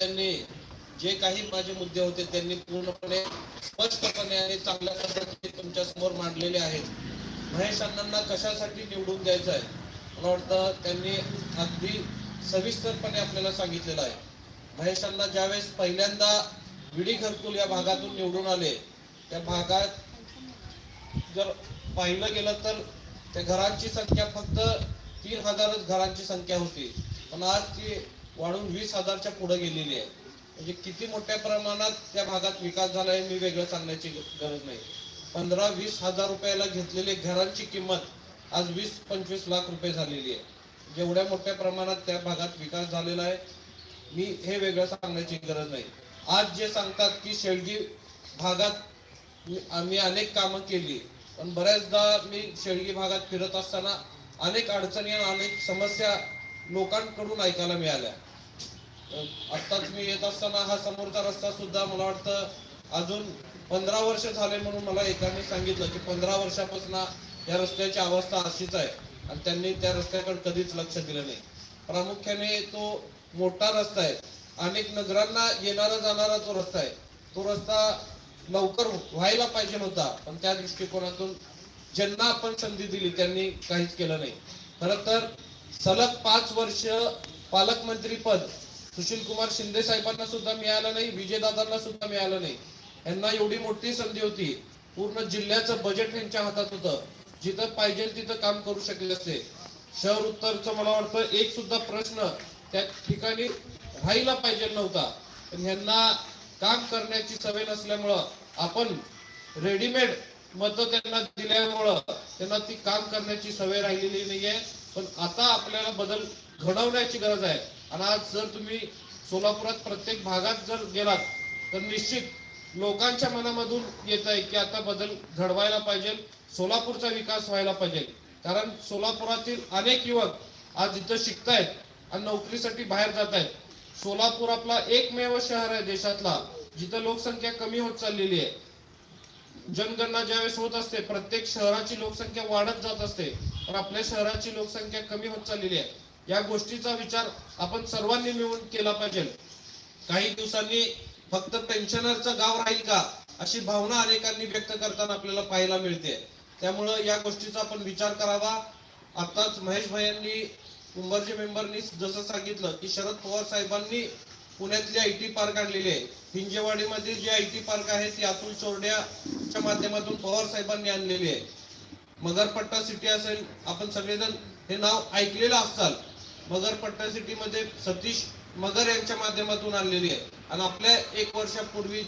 त्यांनी जे काही माझे मुद्दे होते त्यांनी पूर्णपणे स्पष्टपणे आणि चांगल्या पद्धतीने तुमच्यासमोर मांडलेले आहेत. महेश अण्णांना कशासाठी निवडून द्यायचं आहे? मला वाटतं त्यांनी अगदी सविस्तरपणे आपल्याला सांगितलेलं आहे. महेश अण्णा ज्यावेळेस पहिल्यांदा विडी घरकुल या भागातून निवडून आले त्या भागात जर पाहिलं गेलं तर त्या घरांची संख्या फक्त तीन हजारच घरांची संख्या होती. पण आज ती वाढून वीस हजारच्या पुढे गेलेली आहे. म्हणजे किती मोठ्या प्रमाणात त्या भागात विकास झाला आहे मी वेगळं सांगण्याची गरज नाही. पंधरा वीस हजार रुपयाला घेतलेले घरांची किंमत आज वीस पंचवीस लाख रुपये झालेली आहे. जेवढ्या मोठ्या प्रमाणात त्या भागात विकास झालेला आहे मी हे वेगळं सांगण्याची गरज नाही. आज जे सांगतात की शेळगी भागात आम्ही अनेक कामं केली पण बऱ्याचदा मी शेळगी भागात फिरत असताना अनेक अडचणी आणि अनेक समस्या लोकांकडून ऐकायला मिळाल्या. आत्ताच मी येत असताना हा समोरचा रस्ता सुद्धा मला वाटतं अजून पंधरा वर्ष झाले म्हणून मला एकाने सांगितलं की पंधरा वर्षापासून या रस्त्याची अवस्था अशीच आहे आणि त्यांनी त्या रस्त्याकडे कधीच लक्ष दिलं नाही. प्रामुख्याने तो मोठा रस्ता आहे. अनेक नगरांना येणारा जाणारा तो रस्ता आहे. तो रस्ता लवकर व्हायला पाहिजे होता पण त्या दृष्टिकोनातून ज्यांना आपण संधी दिली त्यांनी काहीच केलं नाही. खरं तर सलग पाच वर्ष पालकमंत्री पद सुशील कुमार शिंदे साहेबांना सुद्धा मिळालं नाही विजयदादांना सुद्धा मिळालं नाही. यांना एवढी मोठी संधी होती. पूर्ण जिल्ह्याचं बजेट यांच्या हातात होतं. जिथं पाहिजे तिथं काम करू शकले असते. शहर उत्तरचं मला वाटतं एक सुद्धा प्रश्न त्या ठिकाणी राहिला पाहिजे नव्हता. पण ह्यांना काम करण्याची सवय नसल्यामुळं आपण रेडीमेड मतं त्यांना दिल्यामुळं त्यांना ती काम करण्याची सवय राहिलेली नाहीये. पण आता आपल्याला बदल घडवण्याची गरज आहे. आणि आज जर तुम्ही सोलापुरात प्रत्येक भागात जर गेलात तर निश्चित लोकांच्या मनामधून येत आहे की आता बदल घडवायला पाहिजे सोलापूरचा विकास व्हायला पाहिजे. कारण सोलापुरातील अनेक युवक आज इथं शिकतायत आणि नोकरीसाठी बाहेर जात आहेत सोलापूर आपला एकमेव शहर आहे देशातला जिथं लोकसंख्या कमी होत चाललेली आहे. जनगणना ज्यावेळेस होत असते प्रत्येक शहराची लोकसंख्या वाढत जात असते पण आपल्या शहराची लोकसंख्या कमी होत चाललेली आहे. या गोष्टीचा विचार आपण सर्वांनी मिळून केला पाहिजे. काही दिवसांनी फक्त पेन्शनरचं गाव राहील का अशी भावना अनेकांनी व्यक्त करताना आपल्याला पाहायला मिळते. त्यामुळं या गोष्टीचा आपण विचार करावा. आताच महेश भाई यांनी कुंभारजी मेंबरनी जसं सांगितलं की शरद पवार साहेबांनी पुण्यातली आय टी पार्क आणलेली आहे. हिंजेवाडीमध्ये जी आय टी पार्क आहे ती अतुल चोरड्याच्या माध्यमातून पवार साहेबांनी आणलेली आहे. मगरपट्टा सिटी असेल आपण सगळेजण हे नाव ऐकलेलं असाल. मगरपट्टा सिटी मध्ये सतीश मगर यांच्या माध्यमातून आणलेली आहे. आणि आपल्या एक वर्षापूर्वी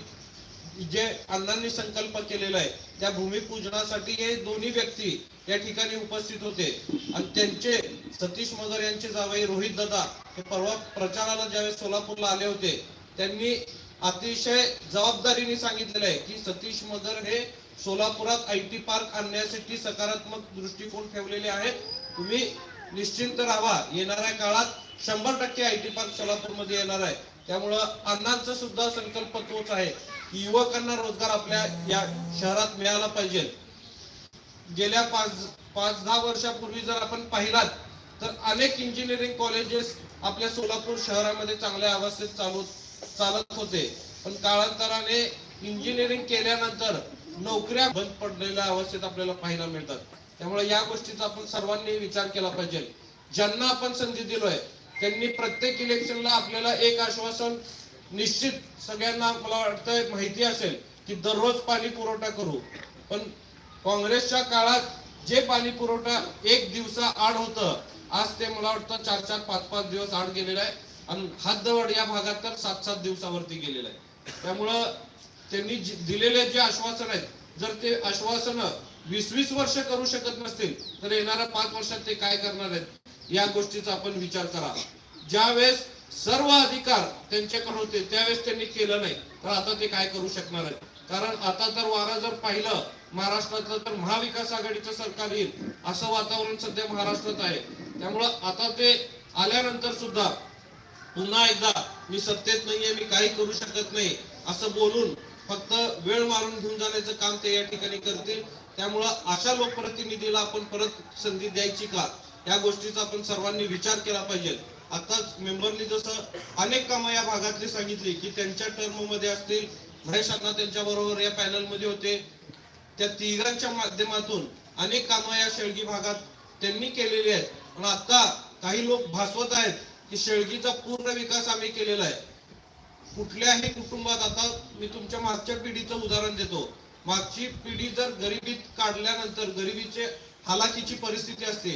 जे अण्णांनी संकल्प केलेला आहे त्या भूमिपूजनासाठी हे दोन्ही व्यक्ती या ठिकाणी उपस्थित होते. आणि त्यांचे सतीश मगर यांचे जावई रोहित दादा हे परवा प्रचाराला ज्यावेळेस सोलापूरला आले होते त्यांनी अतिशय जबाबदारीने सांगितलेलं आहे की सतीश मगर हे सोलापुरात आय टी पार्क आणण्यासाठी सकारात्मक दृष्टिकोन ठेवलेले आहेत. तुम्ही निश्चिंत राहा येणाऱ्या काळात शंभर टक्के आय टी पार्क सोलापूरमध्ये येणार आहे. त्यामुळं अण्णांचा सुद्धा संकल्प तोच आहे की युवकांना रोजगार आपल्या या शहरात मिळाला पाहिजे. गेल्या पाच पाच दहा वर्षापूर्वी जर आपण पाहिलात तर अनेक इंजिनिअरिंग कॉलेजेस आपल्या सोलापूर शहरामध्ये चांगल्या अवस्थेत चालू चालत होते. पण काळांतराने इंजिनिअरिंग केल्यानंतर नोकऱ्या बंद पडलेल्या अवस्थेत आपल्याला पाहायला मिळतात. त्यामुळे या गोष्टीचा आपण सर्वांनी विचार केला पाहिजे. ज्यांना आपण संधी दिलोय त्यांनी प्रत्येक इलेक्शनला आपल्याला एक आश्वासन निश्चित सगळ्यांना मला वाटतं माहिती असेल की दररोज पाणी पुरवठा करू. पण काँग्रेसच्या काळात जे पाणी पुरवठा एक दिवसा आड होतं आज ते मला वाटतं चार चार पाच पाच दिवस आड गेलेलं आहे. आणि हद्दवड या भागात तर सात सात दिवसावरती गेलेलं आहे. त्यामुळं त्यांनी दिलेले जे आश्वासन आहेत जर ते आश्वासन वीस वीस वर्ष करू शकत नसतील तर येणाऱ्या पाच वर्षात ते काय करणार आहेत? या गोष्टीचा आपण विचार करा. ज्यावेळेस सर्व अधिकार त्यांच्याकडे होते त्यावेळेस त्यांनी केलं नाही तर आता ते काय करू शकणार आहे कारण आता तर वारा जर पाहिलं महाराष्ट्रातलं तर महाविकास आघाडीचं सरकार येईल असं वातावरण सध्या महाराष्ट्रात आहे. त्यामुळं आता ते आल्यानंतर सुद्धा पुन्हा एकदा मी सत्तेत नाहीये मी काही करू शकत नाही असं बोलून फक्त वेळ मारून घेऊन जाण्याचं काम ते या ठिकाणी करतील. त्यामुळं अशा लोकप्रतिनिधीला आपण परत संधी द्यायची का? या गोष्टीचा आपण सर्वांनी विचार केला पाहिजे. आताच मेंबरनी जसं अनेक कामं या भागातली सांगितली की त्यांच्या टर्ममध्ये असतील महेश अण्णा त्यांच्या बरोबर या पॅनलमध्ये होते. त्या तिघांच्या माध्यमातून अनेक कामं या शेळगी भागात त्यांनी केलेली आहेत. पण आता काही लोक भासवत आहेत की शेळगीचा पूर्ण विकास आम्ही केलेला आहे. कुठल्याही कुटुंबात आता मी तुमच्या मागच्या पिढीचं उदाहरण देतो. मागची पिढी जर गरिबीत काढल्यानंतर गरिबीचे हालाकीची परिस्थिती असते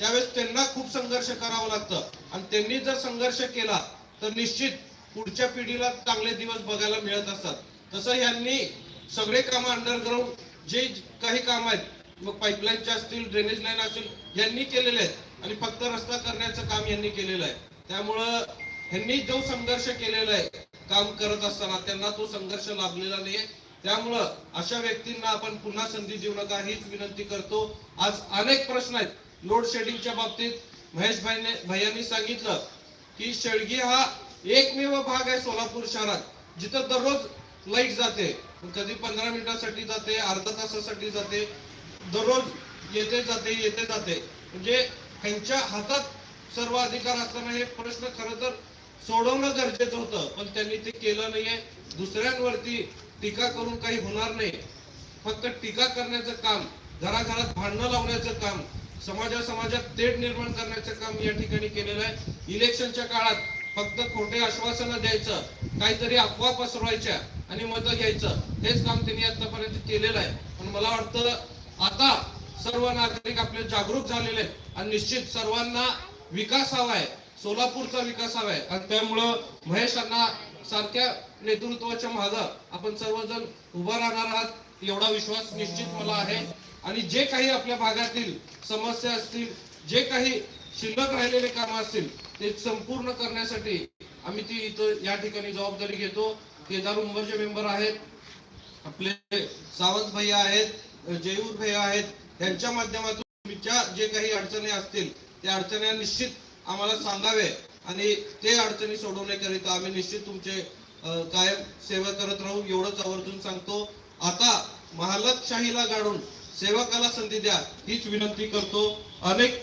त्यावेळेस त्यांना खूप संघर्ष करावा लागतं. आणि त्यांनी जर संघर्ष केला तर निश्चित पुढच्या पिढीला चांगले दिवस बघायला मिळत असतात. तसं यांनी सगळे काम अंडरग्राऊंड जे काही काम आहेत मग पाईपलाईनचे असतील ड्रेनेज लाईन असतील यांनी केलेले आहेत. आणि फक्त रस्ता करण्याचं काम यांनी केलेलं आहे. त्यामुळं ह्यांनी जो संघर्ष केलेला आहे काम करत असताना त्यांना तो संघर्ष लाभलेला नाहीये. त्यामुळं अशा व्यक्तींना आपण पुन्हा संधी देऊ नका हीच विनंती करतो. आज अनेक प्रश्न आहेत. लोड शेडिंगच्या बाबतीत महेश भाईने भैयांनी सांगितलं की शेळगी हा एकमेव भाग आहे सोलापूर शहरात जिथं दररोज लाइट जाते. कधी पंधरा मिनिटासाठी जाते अर्धा तासासाठी जाते दररोज येते जाते येते जाते. म्हणजे त्यांच्या हातात सर्व अधिकार असताना हे प्रश्न खरं तर सोडवणं गरजेचं होतं पण त्यांनी ते केलं नाहीये. दुसऱ्यांवरती टीका करून काही होणार नाही. फक्त टीका करण्याचं काम घराघरात भांडणं लावण्याचं काम समाजा समाजात तेढ निर्माण करण्याचं काम या ठिकाणी केलेलं आहे. इलेक्शनच्या काळात फक्त खोटे आश्वासनं द्यायचं काहीतरी अफवा पसरवायच्या आणि मतं घ्यायचं हेच काम त्यांनी आतापर्यंत केलेलं आहे. पण मला वाटतं आता सर्व नागरिक आपले जागरूक झालेले आहेत आणि निश्चित सर्वांना विकास हवा आहे. सोलापूरचा विकास हवा आहे. आणि त्यामुळं महेशांना सारख्या नेतृत्वाच्या मागं आपण सर्वजण उभा राहणार आहात. एवढा विश्वास निश्चित मला आहे. आणि जे काही आपल्या भागातील समस्या असतील जे काही शिल्लक राहिलेले कामं असतील ते संपूर्ण करण्यासाठी आम्ही ती इथं या ठिकाणी जबाबदारी घेतो. केदार उंबरचे मेंबर आहेत आपले सावंत भैया आहेत जयूर भैया आहेत यांच्या माध्यमातून तुमच्या जे काही अडचणी असतील त्या अडचण्या निश्चित आम्हाला सांगावे आणि ते अडचणी सोडवण्याकरिता आम्ही निश्चित तुमचे कायम सेवा करत राहू. एवढंच आवर्जून सांगतो. आता महालतशाहीला गाडून सेवकाला संधी द्या हीच विनंती करतो. अनेक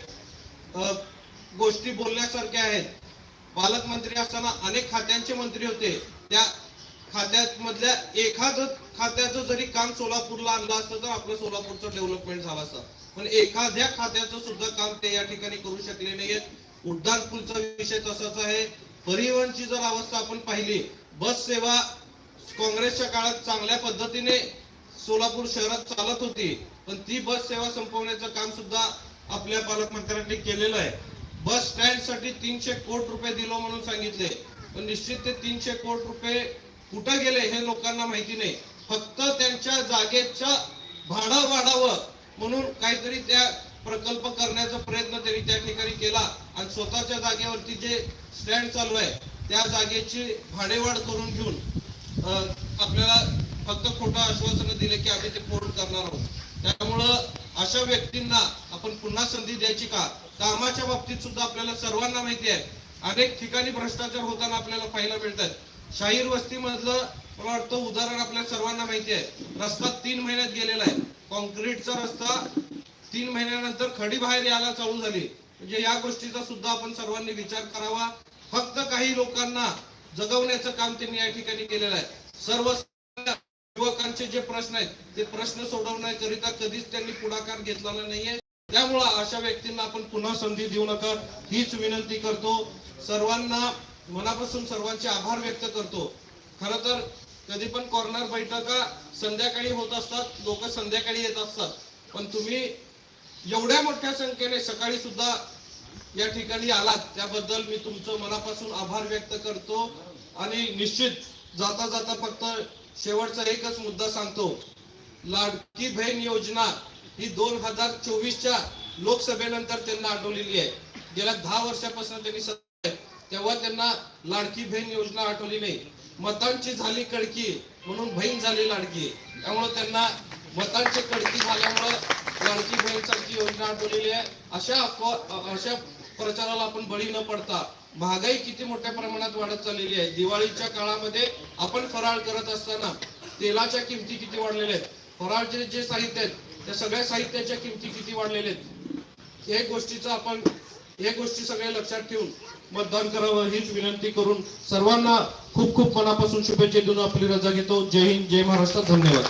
गोष्टी बोलण्यासारख्या आहेत. पालकमंत्री असताना अनेक खात्यांचे मंत्री होते. त्या खात्यात मधल्या एखाद खात्याचं जरी काम सोलापूरला आणलं असतं तर आपलं सोलापूरचं डेव्हलपमेंट झालं असतं. पण एखाद्या खात्याचं सुद्धा काम ते या ठिकाणी करू शकले नाहीयेत. उड्डाण पूलचा विषय तसाच आहे. परिवहनची जर अवस्था आपण पाहिली बस सेवा काँग्रेसच्या काळात चांगल्या पद्धतीने सोलापूर शहरात चालत होती पण ती बस सेवा संपवण्याचं काम सुद्धा आपल्या पालकमंत्र्यांनी केलेलं आहे. बस स्टँडसाठी तीनशे कोटी रुपये दिलो म्हणून सांगितले पण निश्चित ते तीनशे कोटी रुपये कुठं गेले हे लोकांना माहिती नाही. फक्त त्यांच्या जागेच्या भाडं वाढावं म्हणून काहीतरी त्या प्रकल्प करण्याचा प्रयत्न त्यांनी त्या ठिकाणी केला आणि स्वतःच्या जागेवरती जे स्टँड चालू आहे त्या जागेची भाडेवाढ करून घेऊन आपल्याला फक्त खोटं आश्वासन दिले की आम्ही ते पूर्ण करणार आहोत. त्यामुळं अशा व्यक्तींना आपण पुन्हा संधी द्यायची का? कामाच्या बाबतीत सुद्धा आपल्याला सर्वांना माहिती आहे. अनेक ठिकाणी भ्रष्टाचार होताना आपल्याला पाहायला मिळतात. शाहीर वस्ती मधलं मला वाटतं उदाहरण आपल्या सर्वांना माहिती आहे. रस्ता तीन महिन्यात गेलेला आहे. कॉन्क्रीटचा रस्ता तीन महिन्यानंतर खडी बाहेर यायला चालू झाली. म्हणजे या गोष्टीचा सुद्धा आपण सर्वांनी विचार करावा. फक्त काही लोकांना जगवण्याचं काम त्यांनी या ठिकाणी केलेलं आहे. सर्व युवकांचे जे प्रश्न आहेत ते प्रश्न सोडवण्याकरिता कधीच त्यांनी पुढाकार घेतलेला नाहीये. त्यामुळं अशा व्यक्तींना आपण पुन्हा संधी देऊ नका. हीच विनंती करतो. सर्वांना मनापासून सर्वांचे आभार व्यक्त करतो. खर तर कधी पण कॉर्नर बैठका संध्याकाळी होत असतात लोक संध्याकाळी येत असतात. पण तुम्ही एवढ्या मोठ्या संख्येने सकाळी सुद्धा या ठिकाणी आलात त्याबद्दल मी तुमचं मनापासून आभार व्यक्त करतो. आणि निश्चित जाता जाता फक्त शेवटचा एकच मुद्दा सांगतो. लाडकी बहीण योजना ही दोन हजार चोवीसच्या लोकसभेनंतर त्यांना आठवलेली आहे. गेल्या दहा वर्षापासून त्यांनी तेव्हा त्यांना लाडकी बहीण योजना आठवली नाही. मतांची झाली कडकी म्हणून बहीण झाली लाडकी. त्यामुळे त्यांना मतांची कडकी झाल्यामुळं लाडकी बहीण सारखी योजना आठवलेली आहे. अशा अफवा अशा प्रचाराला आपण बळी न पडता महागाई किती मोठ्या प्रमाणात वाढत चाललेली आहे. दिवाळीच्या काळामध्ये आपण फराळ करत असताना तेलाच्या किमती किती वाढलेल्या आहेत? फराळचे जे साहित्य आहेत त्या सगळ्या साहित्याच्या किमती किती वाढलेल्या आहेत? हे गोष्टीचं आपण हे गोष्टी सगळ्या लक्षात ठेवून मतदान करावं हीच विनंती करून सर्वांना खूप खूप मनापासून शुभेच्छा देऊन आपली रजा घेतो. जय हिंद जय महाराष्ट्र. धन्यवाद.